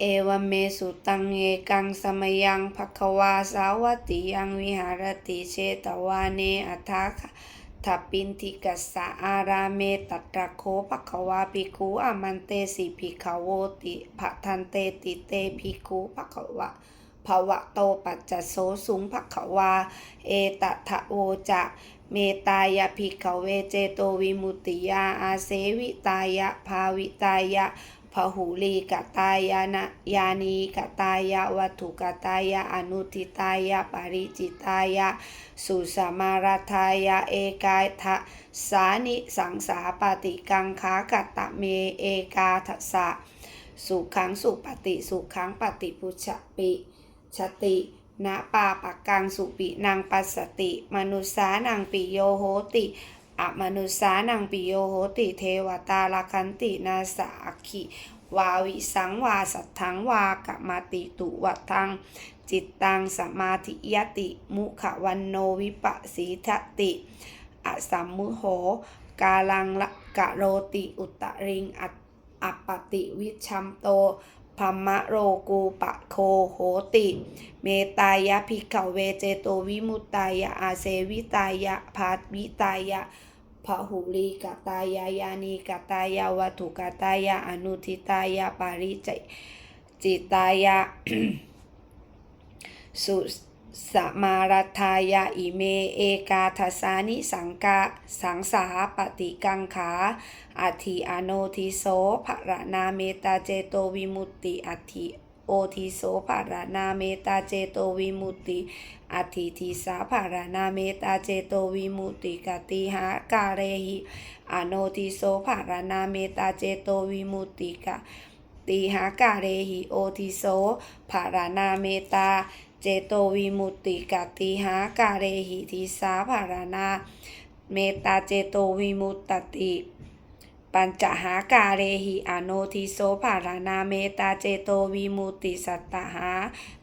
เอวเมสุตังเอกังสมยังภควาสาวัติยังวิหารติเชตวาเนอัฏฐะทัปปินทิกัสสะอาราเมตัตระโคภควาภิกขุอามันเตสิภิกขโวติภะทันเตติเตภิกขุภควะภวะโตปัจจโสสุงภควา เอตทะโวจะเมตายะภิกขเวเจโตวิมุตติยาอาเสวิตายะภาวิตายะ พหุลีกตายานะยานีกตายะวัตถุกตายะอนุทิตายะปริจิตายะสุสมาราทายะเอกายทะสานิสังสาปฏิกังขากัตตะเมเอกาทัสะสุขังสุปฏิสุขังปฏิพุชปิชตินะปาปะกังสุปินางปัสสติ มนุสานังปิโยโหติ อมนุสานังปิโยโหติเทวตาลคันตินาสาคิวาวิสังวาสัทธังวากมาติตุวัทัง จิตตังสมาธิยติ มุขวันโนวิปัสสีทติอสัมมุโห กาลังละกะโรติอุตตริงอัตอัปปติวิชัมโต พัมมะโรกูปะโคโหติ เมตายะภิกขเวเจโตวิมุตตายะอาเสวิตายะพาวิตายะพหุลีกตายายานีกตายาวัตถุกตายาอนุทิตายาปาริจจิตายะสุ สมารทายาอิเมเอกาทสานิสังกะสังสาปฏิกังขาอัติอโนทิโสภรนาเมตาเจโตวิมุตติอัติโอทิโสภรนาเมตาเจโตวิมุตติอัติทิสาภรนาเมตาเจโตวิมุตติกติหากาเรหิอโนทิโสภรนาเมตาเจโตวิมุตติกติหากาเรหิโอทิโสภรนาเมตา เจโตวิมุตติกติหาการเรหิทิสาภารณา เมตตาเจโตวิมุตติ ปัญจหาการเรหิอโนทิโสภารณาเมตาเจโตวิมุตติสัตตหา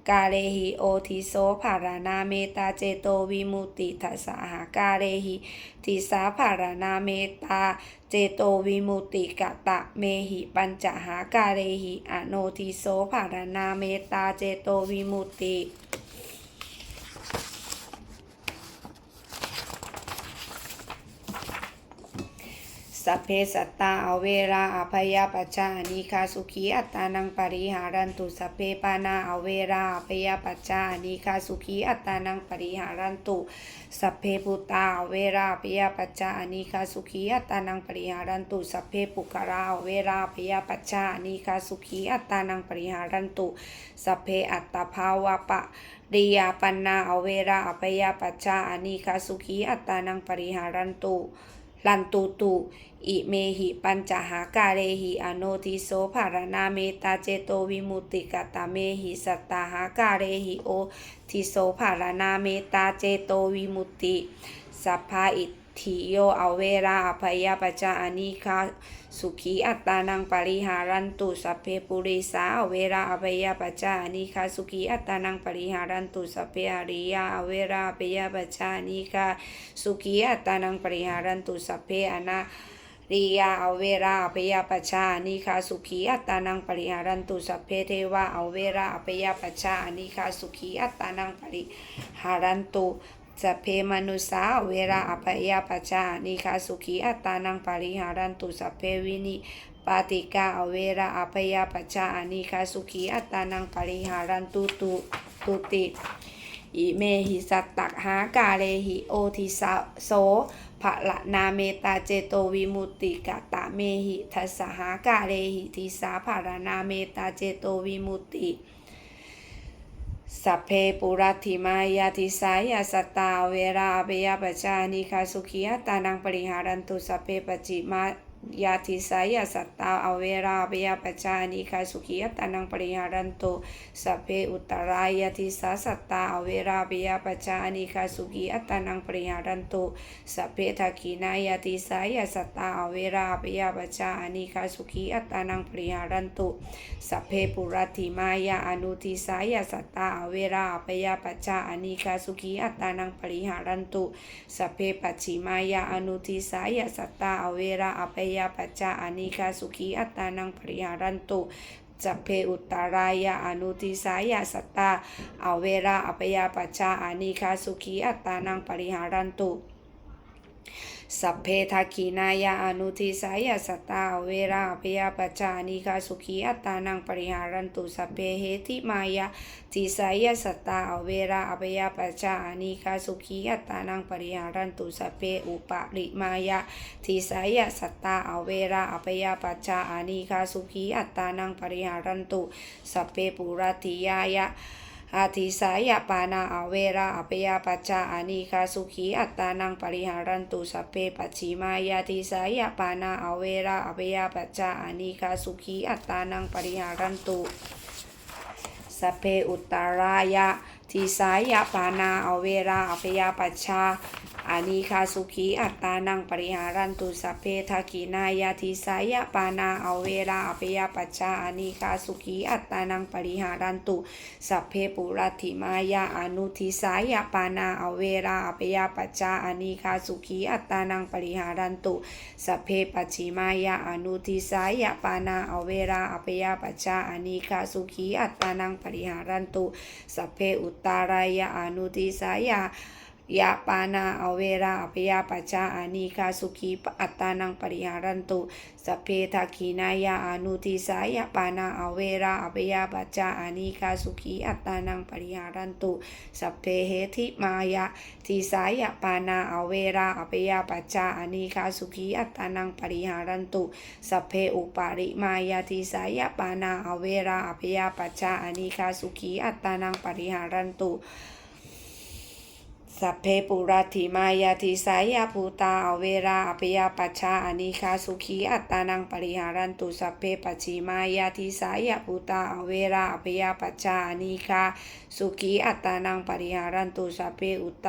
กาเรหิโอทิโสภารณาเมตาเจโตวิมุตติทัสสหากาเรหิทิสาภารณาเมตาเจโตวิมุตติกะตะเมหิปัญจหาการเรหิอโนทิโสภารณาเมตาเจโตวิมุติติ สัพเพสัตตาอเวราอภัยปัจจานิคาสุขีอัตตานังปริหารันตุสัพเพปานาอเวราอภัยปัจจานิคาสุขีอัตตานังปริหารันตุสัพเพปุตตาอเวราอภัยปัจจานิคาสุขีอัตตานังปริหารันตุสัพเพปุกราอเวราอภัยปัจจานิคาสุขีอัตตานังปริหารันตุสัพเพอัตตภาวะปะริยาปันนาอเวราอภัยปัจจานิคาสุขีอัตตานังปริหารันตุ ลันตุตุ อิเมหิปัญจหากาเรหิอโนทิโสภารณาเมตาเจโตวิมุตติกตาเมหิสัตตาหากาเรหิโอทิโสภารณาเมตาเจโตวิมุตติสัพพาอิทิโยอเวราอภัยปัจจานิคา สุขีอัตตานังปริหารันตุสัพเพปุริสาเวราอภยปัจจานิคาสุขีอัตตานังปริหารันตุสัพเพอริยาเวราอภยปัจจานิคาสุขีอัตตานังปริหารันตุสัพเพอนาริยาอเวราอภยปัจจานิคาสุขีอัตตานังปริหารันตุสัพเพเทวะอเวราอภยปัจจานิคาสุขีอัตตานังปริหารันตุ สัพเพมนุสาอเวราอภยปัจจานิคาสุขีอัตานังปริหารันตุสัพเพวินิปาติกาอเวราอภยปัจจานิคาสุขีอัตานังปริหารันตุตุตุติอิเมหิสัตตักหากาเลหิโอทิสาโสภะละนาเมตาเจโตวิมุตติกะตะเมหิทัสสหากาเลหิทิสาภารนาเมตาเจโตวิมุตติ สัพเพปุรัติมายาติสายาสตตาเวราเบยปัจจานิคาสุขียตานังปริหารันตุสัพเพปจิมา ยาทิสายาสัตตาอเวราเบยปัจจานิคาสุขียตานังปริหารันตุสัพเพอุตตรายาทิสาสัตตาอเวราเบยปัจจานิคาสุขียตานังปริหารันตุสัพเพทักขินายาทิสายาสัตตาอเวราเบยปัจจานิคาสุขียตานังปริหารันตุสัพเพปุรัติมายาอนุทิสายาสัตตาอเวราเบยปัจจานิคาสุขียตานังปริหารันตุสัพเพปัจฉิมายาอนุทิสายาสัตตาอเวราอเปยปัจจาอนิกาสุขีอัตตานังปริหารันตุจัพเพอุตตารายาอนุทิสายาสัตตาอเวราอปยาปัจจาอานิคาสุขีอัตตานังปริหารันตุ สัพเพทักขีนายะอนุทิสายะสัตตาอเวราอปยาปัจจานิคาสุขีอัตานังปริหารันตุสัพเพเหติมายะทิสายะสัตตาอเวราอปยาปัจจานิคาสุขีอัตานังปริหารันตุสัพเพอุปาริมายะทิสายะสัตตาอเวราอปยาปัจจานิคาสุขีอัตตานังปริหารันตุสัพเพปุรติยายะ อาทิสายปานาอเวราอปยาปัจจาอานิคาสุขีอัตตานังปริหารันตุสัพเพปัจฉิมายาทิสายปานาอเวราอปยาปัจจาอานิคาสุขีอัตตานังปริหารันตุสัพเพอุตตารายะทิสายปานาอเวราอปยาปัจจา อานิคาสุขีอัตตานังปริหารันตุสัพเพทักขินายาทิสายปานาอเวราอปยาปัจจาอานิคาสุขีอัตตานังปริหารันตุสัพเพปุรัติมายาอนุทิสายปานาอเวราอปยาปัจจาอานิคาสุขีอัตตานังปริหารันตุสัพเพปัจิมายาอนุทิสายปานาอเวราอปยาปัจจาอานิคาสุขีอัตตานังปริหารันตุสัพเพอุตตารายาอนุทิสายา ยาปานาอเวราอปยาปัจจาอานิคาสุขีอัตตานังปริหารันตุสเพทักขีนายาอนุทิสายปานาอเวราอปยาปัจจาอานิคาสุขีอัตตานังปริหารันตุสเพเหติมายะทิสายปานาอเวราอปยาปัจจาอานิคาสุขีอัตตานังปริหารันตุสเพอุปาริมายาทิสายปานาอเวราอปยาปัจจาอานิคาสุขีอัตตานังปริหารันตุ สัพเพปุราธิมายาติสายาภูตาอเวราอปยาปัชชาอนิคาสุขีอัตตานังปริหารันตุสัพเพปัจิมายาติสายาภูตาอเวราอปยาปัชชาอนิคาสุขีอัตตานังปริหารันตุสัพเพอุตต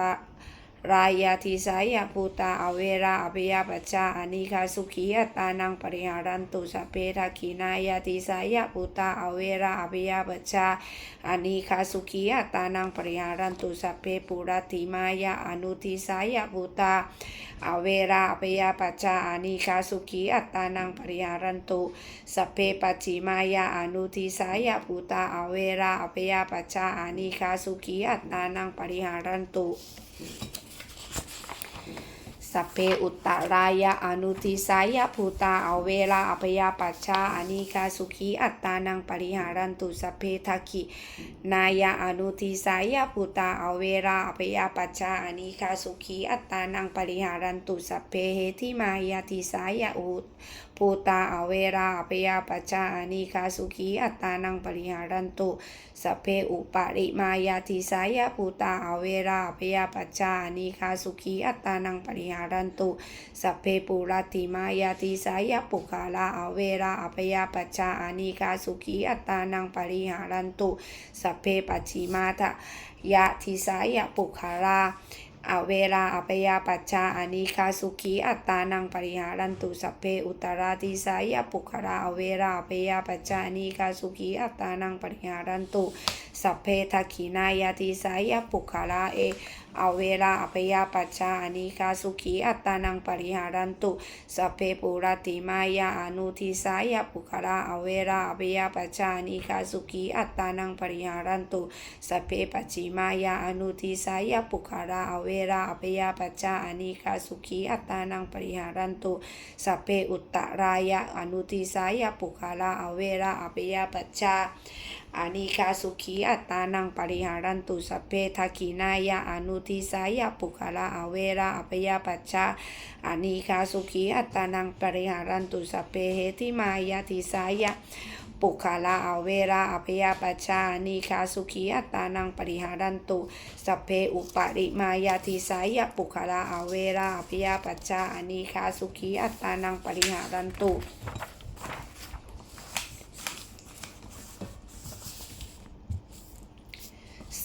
รายาทิสายาภูตาอเวราอปยาปัชชาอานิคาสุขีอัตานังปริหารันตุสเพทักขินายาทิสายาภูตาอเวราอปยาปัชชาอานิคาสุขีอัตานังปริหารันตุสเพปุรติมายะอนุทิสายะภูตาอเวราอปยาปัจจาอานิคาสุขีอัตานังปริหารันตุสเพปัจฉิมายะอนุทิสายะภูตาอเวราอปยาปัจจาอานิคาสุขีอัตตานังปริหารันตุ สัพเพอุตตรายะอนุทิสายะภูตาเอาเวราอภยาปัชชาอนิคาสุขีอัตตานังปริหารันตุสัพเพทักขินายะอนุทิสายะภูตาเอาเวราอภยาปัชชาอนิคาสุขีอัตตานังปริหารันตุสัพเพเหติมายาทิสายะอุตภูตาเอาเวราอภยาปัชชาอนิคาสุขีอัตตานังปริหารันตุสัพเพอุปาริมายาทิสายะภูตาเอาเวราอภยาปัจจาอนิคาสุขีอัตตานังปริหารันตุสัพเพปุรติมายาทิสายะปุคาลาอเวราอภยาปัจจานิคาสุขีอัตตานังปริหารันตุสัพเพปัจฉิมาทะยะทิสายะปุคาลาอเวราอปยาปัจจาอานิคาสุขีอัตตานังปริหารันตุสัพเพอุตราติสายปุคราอเวราอปยาปัจจาอานิคาสุขีอัตตานังปริหารันตุสัพเพทักขินายาติสายปุคราเอ อเวราอปยาปัจจาอนิคาสุขีอัตตานังปริหารันตุสเพปุรติมายาอนุทิสายปุคราอเวราอปยาปัจจานิคาสุขีอัตตานังปริหารันตุสเพปัจฉิมายาอนุทิสายปุคาราอเวราอปยาปัจจานิคาสุขีอัตตานังปริหารันตุสเพอุตตรายะอนุทิสายปุคาราอเวราอปยาปัจจา อานิคาสุขีอัตตานังปริหารันตุสัพเพทักขินายะอนุทิสายะปุคาราอเวราอปยาปัจจาอานิคาสุขีอัตตานังปริหารันตุสัพเพเหติมายาทิสายะปุคาลาอเวราอภยาปัชชานิคาสุขีอัตตานังปริหารันตุสัพเพอุปริมายาทิสายะปุคาลาอเวราอภยาปัชชานิคาสุขีอัตตานังปริหารันตุ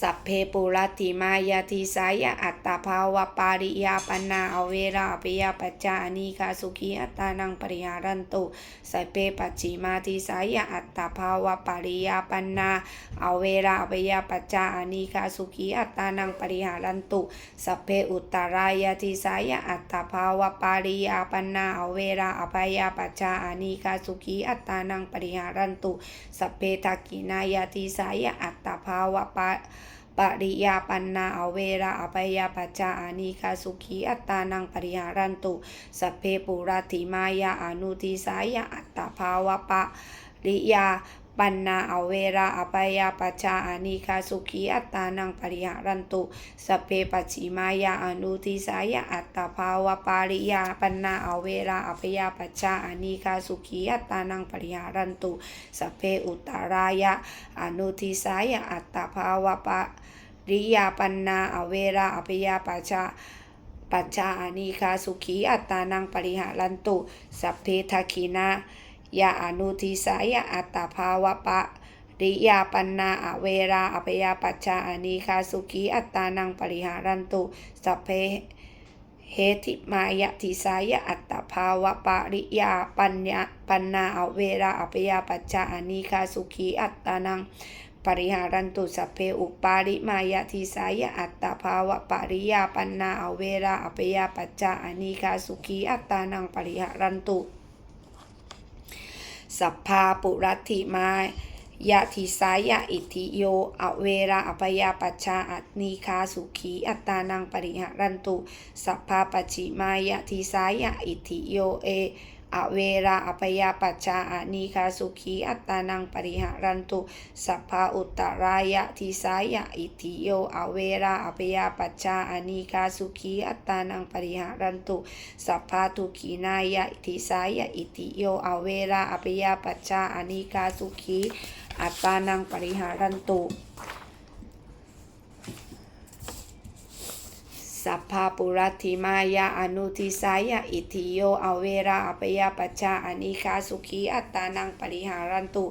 ส สัพ เพปุรติมายาติสายะอัตตาภาวะปาริยาปนาอเวราอภิยาปัจจานิคาสุขีอัตตานังปริหารันตุสเพปัจฉิมาติสายะอัตตาภาวะปาริยาปนาอเวราอภิยาปัจจานิคาสุขีอัตตานังปริหารันตุสเพอุตตรายาติสายะอัตตาภาวะปาริยาปนาอเวราอภิยาปัจจานิคาสุขีอัตตานังปริหารันตุสเพทักขินายาติสายะอัตตาภาวะปา ปริยาปันนาอเวราอภัยาปัจจาอานิคาสุขีอัตตานังปริหารันตุสัพเพปุราติมายาอนุทิสายาอัตตาภาวะปะริยาปันนาอเวราอภัยาปัจจาอานิคาสุขีอัตตานังปริหารันตุสเพปัจิมายาอนุทิสายาอัตตาภาวะปาริยาปันนาอเวราอภัยาปัจจาอานิคาสุขีอัตตานังปริหารันตุสเพอุตรายะอนุทิสายาอัตตาภาวะปะ ริยาปันนาอเวราอภิยาปัจจาปัจจาอานิคาสุขีอัตตานังปริหารันตุ สัพเพทักขินายาอนุทิสายาอัตตาภาวะปะริยาปันนาอเวราอภิยาปัจจาอานิคาสุขีอัตตานังปริหารันตุ สัพเพเหติมายะทิสายะอัตตภาวะปริยาปัญญาปันนาอเวราอภิยาปัจจาอานิคาสุขีอัตตานัง ปริหารันตุสัพเพอุปาริมายาทิสายะอัตตาภาวะปริยาปันนาอเวราอภยาปัจจาอานิคาสุขีอัตตานังปริหารันตุ สัพพาปุรัติมายะทิสายะอิทิโย อเวราอภยาปัจชาอัตนีคาสุขี อัตตานังปริหารันตุ สัพพาปัจิมายะทิสายะอิทิโยเอ อเวราอภยาปัจชาอนิคาสุขีอัตตานังปริหารันตุสัพพาอุตตรายะทิสายะอิทิโยอเวราอภยาปัจชาอนิคาสุขีอัตตานังปริหารันตุสัพพาทุขีนายะทิสายะอิติโยอเวราอภิยาปัจจาอนิกาสุขีอัตตานังปริหารันตุ สัพพาปุรัติมายาอนุทิสายะอิทิโยอเวราอภยาปัจจาอนิกาสุขีอัตตานังปริหารันตุ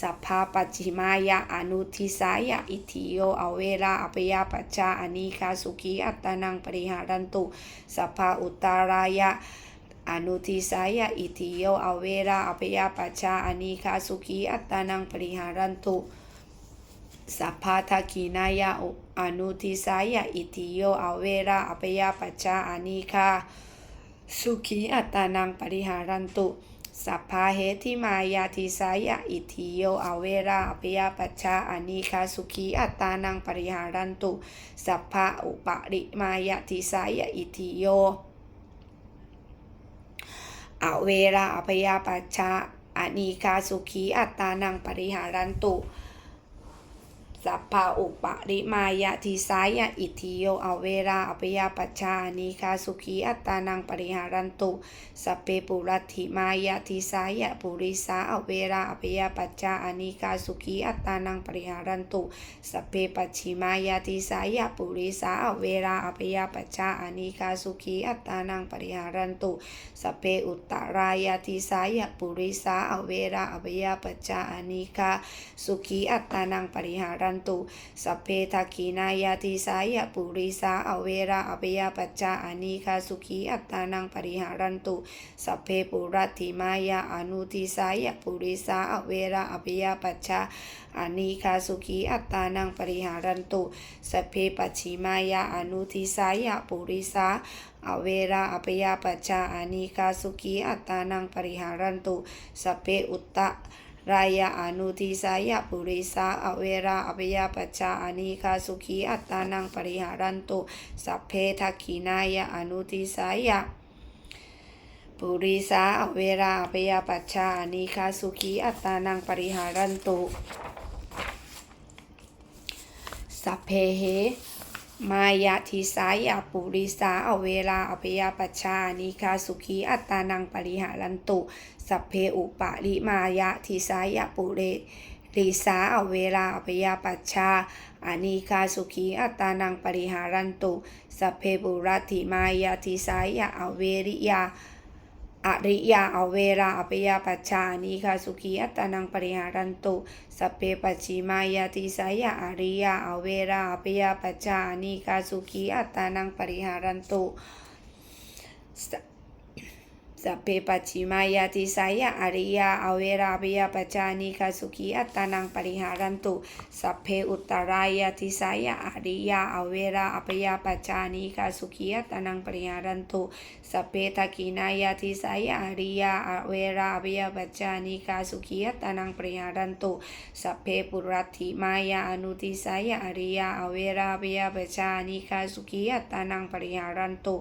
สัพพาปัจฉิมายาอนุทิสายะอิทิโยอเวราอภยาปัจจาอนิกาสุขีอัตตานังปริหารันตุสัพพาอุตตารายะอนุทิสายะอิทิโยอเวราอภยาปัจจาอนิคาสุขีอัตตานังปริหารันตุ สัพพาทักขินายะอุอนุทิสายะอิทิโยอเวราอภิยาปัจจาอานิคาสุขีอัตตานังปริหารันตุสัพพาเหติมายาทิสายะอิทิโยอเวราอภิยาปัจจาอานิคาสุขีอัตตานังปริหารันตุ สัพพาอุปริมายาทิสายะอิทิโยอเวราอภยาปัจชาอานิคาสุขีอัตตานังปริหารันตุ สัพพาอุปริมายะทิสายะอิทิโยอเวราอภยาปัชานิคาสุขีอัตตานังปริหารันตุสเพปุรัติมายะทิสายะปุริสาอเวราอภยาปัจจาอานิคาสุขีอัตตานังปริหารันตุสเพปัจฉิมายาทิสายะปุริสาอเวราอภยาปัจจาอานิคาสุขีอัตตานังปริหารันตุสเพอุตตรายาติสายะปุริสาอเวราอภยาปัจจาอานิคาสุขีอัตตานังปริหารันตุสพเพทักขินายาติสายะปุริสาอเวราอภยาปัจจาอานิคาสุขีอัตตานังปริหารันตุสัพเพปุรัตถิมายาอนุติสายะปุริสาอเวราอภยาปัจจาอานิคาสุขีอัตตานังปริหารันตุสัพเพปัจฉิมายาอนุติสายะปุริสาอเวราอภยาปัจจาอานิคาสุขีอัตตานังปริหารันตุสัพเพอุตตะ รายะอนุทิสายะปุริสาอเวราอภยาปัจจาอานิคาสุขีอัตตานังปริหารันตุสัพเพทักขินายะอนุทิสายะปุริสาอเวราอภยาปัจจาอานิคาสุขีอัตตานังปริหารันตุสัพเพเห มายาทิสายาปุริสาอเวลาอภยาปชานิคาสุขีอัตตานังปริหารันตุ สัพเพอุปาริมายาทิสายาปุเรลิสาอเวลาอภยาปัชชาอานิคาสุขีอัตตานังปริหารันตุ สัพเพบุรัติมายาทิสายาอเวริยา อริยาอเวราอปยาปัจจานิคาสุขีอัตานังปริหารันตุสเปปัจิมายาติสายาอริยาอเวราอปยาปัจจานิคาสุขีอัตตานังปริหารันตุ สัพเพปัจฉิมายาติสายะอริยาอเวราอปยาปัจานิคาสุขีอัตตานังปริหารันตุสัพเพอุตตรายาติสายะอริยาอเวราอปยาปัจานิคาสุขีอัตตานังปริหารันตุสพเพทักินายาทิสายาอริยาอเวราอภิยปัจานิกาสุขียตานังปริหารันตุสัพเพปุรัติมายาอนุติสายาอริยาอเวราอภิยปัจานิกาสุขียตานังปริหารันตุ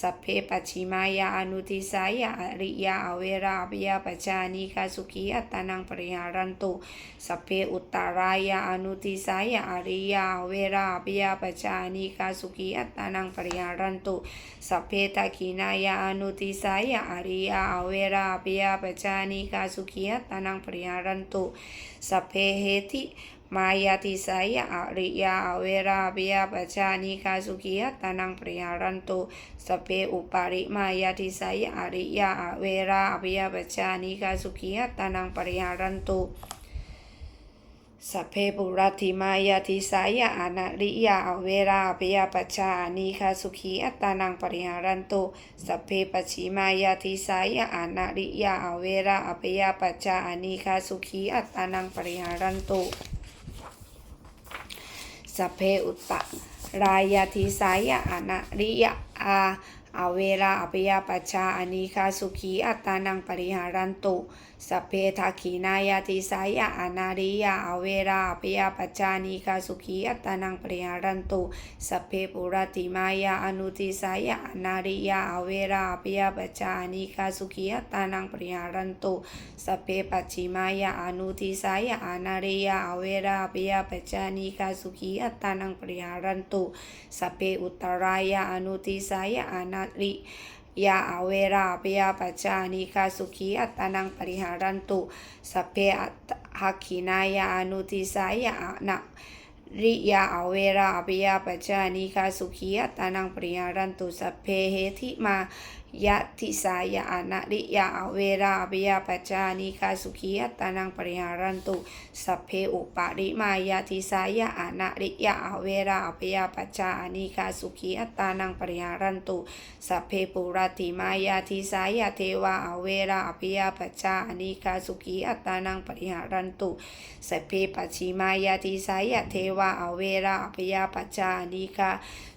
สัพเพปัจฉิมายาอนุติสายาอริยาอเวราอภิยปัจจานิกาสุขียตานังปริหารันตุสเพอุตตรายาอนุติสายาอริยาเวราอภิยปัจจานิกาสุขียตานังปริหารันตุสเพตะขีนายาอนุติสายาอาริยาเวราปิยปจานิกาสุขียตานังปริหารันตุสเพเหติ มายาติสายอาริยาอเวราปิยปจานิกาสุขียตานังปริหารันตุสเพอุปาริมายาติสายอาริยาอเวราปิยปจานิกาสุขียตานังปริหารันตุสัพเพปุรัติมายาติสายะอานาริยาอเวราอภยปัจจานิคาสุขีอัตานังปริหารันตุสัพเพปัจฉิมายาติสายะอานาริยาอเวราอภยปัจจานิคาสุขีอัตตานังปริหารันตุ สเพอุตตะรายาทิสายะอนาริยาอาอเวราอภยาปชาอนิคาสุขีอัตตานังปริหารันตุ สัพเพทักขีนายาติสายะอนาริยาอเวราอภยปัจจานิคาสุขีอัตานังปริหารันตุสัพเพปุรติมายาอนุติสายะอนาริยาอเวราอภยปัจจานิคาสุขีอัตานังปริหารันตุสัพเพปัจฉิมายาอนุติสายะอนาริยาอเวราอภยปัจจานิคาสุขีอัตานังปริหารันตุสัพเพอุตตรายาอนุติสายะอนาริ ยาอเวราปยาปัจจานิกาสุขีอัตานังปริหารันตุสเพอัตหักขินายาอนุติสายานะริยาอเวราปยาปัจจานิคาสุขีอัตานังปริหารันตุสัพเพเหติมายะทิสายะอนาริยาอเวราปยาปัจจานิคาสุขีอัตตานังปริหารันตุสัพเพอุปาริมายาทิสายะอนาริยาอเวราปยาปัจจานิคาสุขีอัตตานังปริหารันตุสัพเพปุรติมายาทิสายะเทวาอเวราอภิยปัจจาอนิคาสุขีอัตตานังปริหารันตุสัพเพปัจิมายาทิสายะเทวาอเวราอภิยปัจจาอนิคา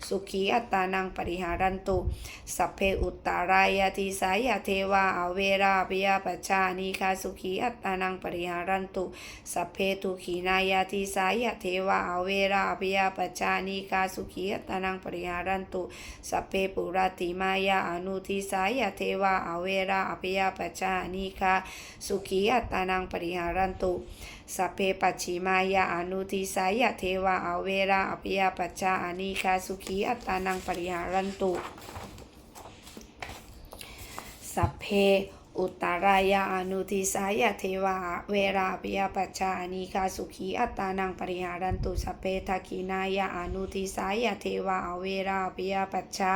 สุขีอัตตานังปริหารันตุสัพเพอุตตารายาทิสายะเทวาอเวราอภิยปัจจานิคาสุขีอัตตานังปริหารันตุสัพเพทุขีนายาทิสายะเทวาอเวราอภิยปัจจานิคาสุขีอัตตานังปริหารันตุสัพเพปุราติมายาอนุทิสายะเทวาอเวราอภิยปัจจานิคาสุขีอัตตานังปริหารันตุสัพเพปัจฉิมายาอนุทิสายะเทวาอเวราอภิยปัจจานิคาสุขีอัตตานังปริหารันตุ สัพเพ อุตตรายาอนุทิสายเทวา เวราปิยปัจจานิคาสุขีอัตานังปริหารันตุสเพทักขินายาอนุทิสายเทวา เวราปิยปัจจา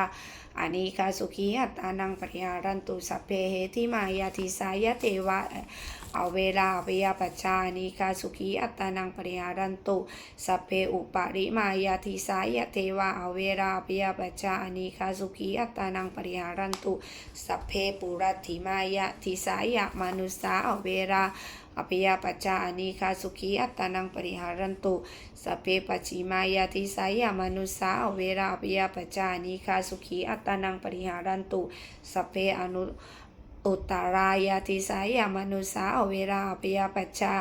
อานิคาสุขีอัตานังปริหารันตุสเพเหติมายาทิสายเทวาอเวราปิยปัจจานิคาสุขีอัตานังปริหารันตุสัพเพอุปาริมายาทิสายเทวาอเวราปิยปัจจานิคาสุขีอัตานังปริหารันตุสัพเพปุรัติมายะทิสายะมนุสาอเวราอภิยปัจจาอนิคาสุขีอัตตานังปริหารันตุสเพปัจิมายาทิสายะมนุสาอเวราอภิยปัจจาอนิคาสุขีอัตตานังปริหารันตุสเพอนุอุตตารายาติสายามนุสาอเวราอภิยปัจจา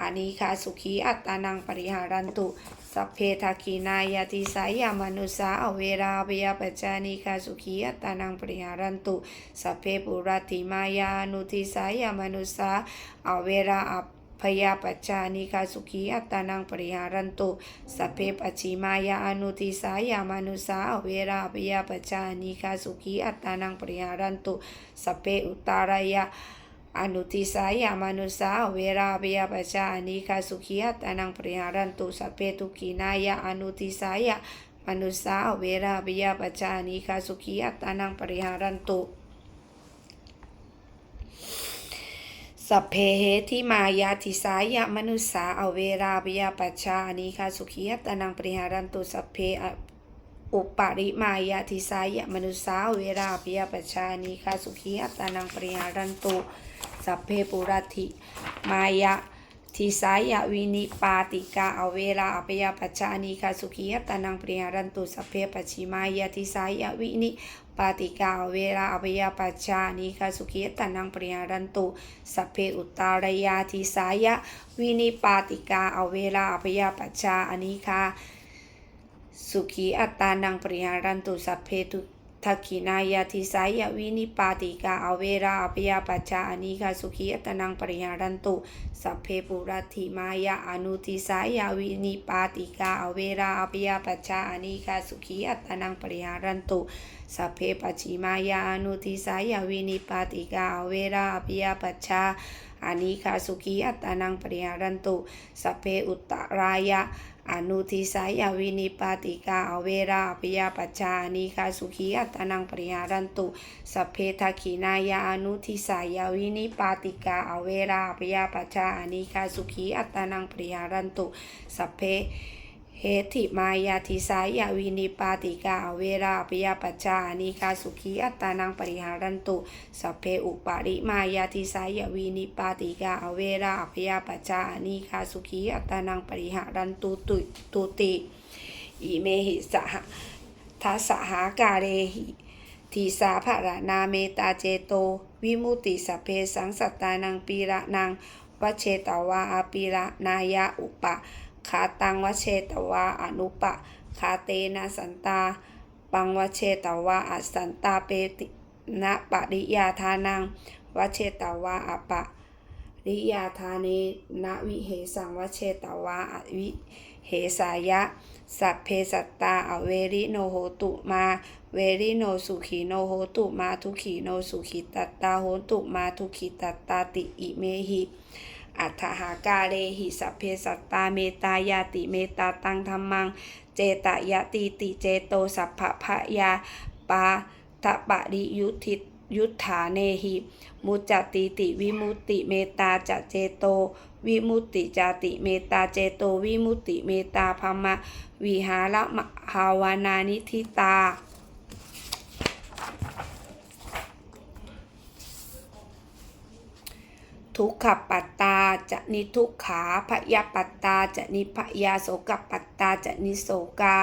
อานิคาสุขีอัตตานังปริหารันตุ สัพเพทักีนายาติสายามนุสาอเวราอภิยปัจจานิคาสุขีอัตตานังปริหารันตุสัพเพปุรติมายานุติสายามนุสาอเวราอพยาปัจจานิคาสุขีอัตตานังปริหารันตุสัพเพปัจฉิมายาอนุติสายามานุสาอเวราพยาปัจจานิคาสุขีอัตตานังปริหารันตุสัพเพอุตตารายะ อนุติสายามนุสาอเวราพยาปัจจานิคาสุขีอัตานังปริหารันตุสัพเพทุกีนายะอนุติสายามนุสาอเวราพยาปัจจานิคาสุขีอัตานังปริหารันตุสัพเพเหทิมายาทิสายะมนุสสาอเวราปยาปัชชาอนิคาสุขียตานังปริหารันตุสัพเพ อุปาริมายาทิสายะมนุสาเวราปยาปชานิคาสุขียตานังปริหารันตุสัพเพปุรัติมายาทิสายะวินิปาติกาอเวราอปยาปัชชานิคาสุขียตานังปริหารันตุสัพเพปัจฉิมายาทิสายะวินิปาติกาอเวราอภยปัจจานิคาสุขีตานังปริหารันตุสัพเพอุตตารยาทิสายะวินิปาติกาอเวราอภยปัจจานิคา สุขีอัตตานังปริหารันตุสัพเพตุทักขินายาทิสายวินิปาติกาอเวราอภยาปัจจาอนิคาสุขีอัตานังปริหารันตุสัพเพปุรัติมายาอนุทิสายวินิปาติกาอเวราอภยาปัจจาอนิคาสุขีอัตตานังปริหารันตุ สัพเพปัจิมายานุทิสายวินิปาติกาเวราอภิยปัชชาอานิคาสุขีอัตตานังปริหารันตุสัพเพอุตตรายะอนุทิสายวินิปาติกาเวราอภิยปัชชาอานิคาสุขีอัตตานังปริหารันตุสัพเพทักขินายาอนุทิสายวินิปาติกาเวราอภิยปัชชาอานิคาสุขีอัตตานังปริหารันตุสัพเพ เหติมายาทิสายาวินิปาติกาเวราปยาปัจจานิคาสุขีอัตตานังปริหารันตุสัพเพอุปาริมายาทิสายาวินิปาติกาเวราปยาปัจจานิคาสุขีอัตตานังปริหารันตุตุตุติอิเมหิสหทัสสหากาเรหิทีสาภรนาเมตาเจโต วิมุติสเพสังสัตตานังปีระนังวเชตวาอาปีระนายะอุปะ คาตังวเชตวาอนุปะคาเตนะสันตา ปังวเชตวาอสันตาเปตินะปริยาทานังวเชตวาอปะริยาทาเนนะวิเหสังวเชตวาอวิเหสายะ สัพเพสัตตาอเวริโนโหตุมา เวริโนสุขีโนโหตุมาทุขีโนสุขีตัตตาโหตุมาทุขีตัตตาติอิเมหิ อัฏฐหากาเลหิสัพเพสัตตาเมตายาติเมตาตังธรรมัง เจตยติติเจโตสัพพพะยาปาทะปะริยุทธิยุทธาเนหิมุจจติติวิมุติเมตาจะเจโต วิมุติจติเมตาเจโตวิมุติเมตาภมะวิหารมหาวานานิธิตา ทุกขปัตตาจะนิทุกขาพยาปัตตาจะนิพยาโสกปัตตาจะนิโสกา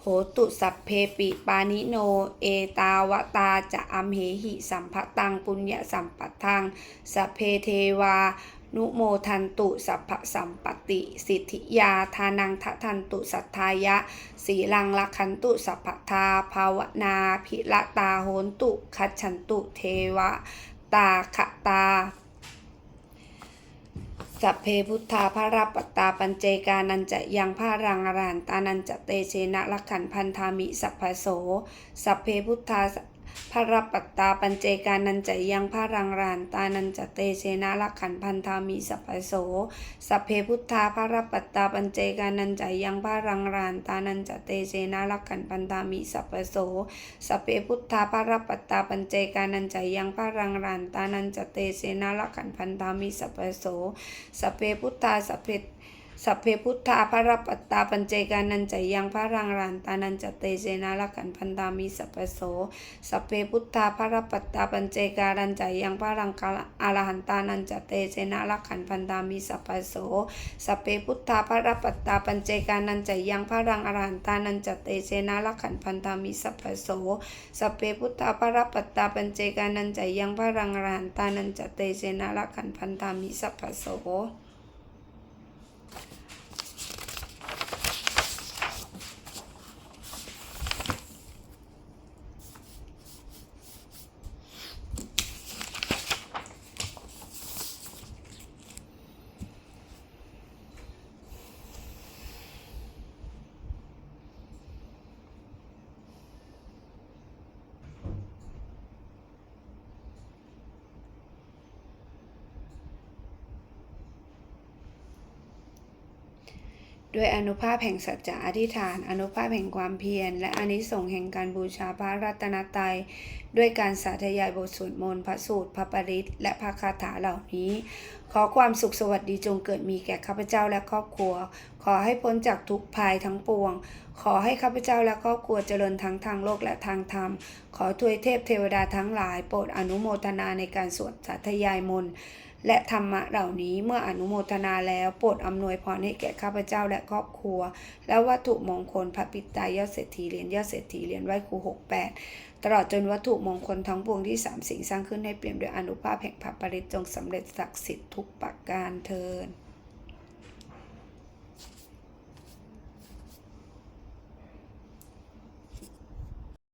โหตุสัพเพปิปานิโน เอตาวตาจะอัมเหหิสัมภตังปุญญสัมปทังสัพเพเทวา นุโมทันตุสัพพสัมปติ สิทธิยาทานังทะทันตุสัทธายะ สีลังลักขันตุสัพพทาภาวนาพิละตาโหนตุคัจฉันตุเทวะ ตาขตา สัพเพพุทธาพระรัปตตาปัญเจกานันจะยังพระรังอรันตานันจะเตเชนะลักขันพันธามิสัพพโส สัพเพพุทธา พระรัตตาปัญเจกานันจะยังพระรังรหันตานันจะเตเชนะลักขันพันธามิสัพพโสสัพเพพุทธาพระรัตตาปัญเจกานันจะยังพระรังรหันตานันจะเตเชนะลักขันพันธามิสัพพโสสัพเพพุทธาพระรัตตาปัญเจกานันจะยังพระรังรหันตานันจะเตเชนะลักขันพันธามิสัพพโสสัพเพพุทธาสัพเพ สัพเพพุทธาพระรัปตตาปัญเจกานันจยังพระรังรันตานันจเตเจนะละกันพันธามิสัพพโส สัพเพพุทธาพระรัปตตาปัญเจการันจยังพระรังกาอรหันตานันจเตเจนะละขันพันธามิสัพพโส สัพเพพุทธาพระรัปตตาปัญเจกานันจยังพระรังอรหันตานันจเตเจนะละขันพันธามิสัพพโส สัพเพพุทธาพระรัปตตาปัญเจกานันจยังพระรังอรหันตานันจเตเจนะละขันพันธามิสัพพโส ด้วยอนุภาพแห่งสัจจะอธิษฐาน อนุภาพแห่งความเพียร และอนิสงส์แห่งการบูชาพระรัตนตรัย ด้วยการสาธยายบทสวดมนต์พระสูตร พระปริตและพระคาถาเหล่านี้ ขอความสุขสวัสดีจงเกิดมีแก่ข้าพเจ้าและครอบครัว ขอให้พ้นจากทุกภัยทั้งปวง ขอให้ข้าพเจ้าและครอบครัวเจริญทั้งทางโลกและทางธรรม ขอทวยเทพเทวดาทั้งหลาย โปรดอนุโมทนาในการสวดสาธยายมนต์ และธรรมะเหล่านี้เมื่ออนุโมทนาแล้วโปรดอำนวยพรให้แก่ข้าพเจ้าและครอบครัว และวัตถุมงคลพระปิตายอดเศรษฐีเหรียญยอดเศรษฐีเหรียญไหว้ครูหกแปดตลอดจนวัตถุมงคลทั้งปวงที่สามสิ่งสร้างขึ้นให้เปลี่ยนด้วยอนุภาพแห่งพระปริตจงสำเร็จศักดิ์สิทธิ์ทุกประการเทิน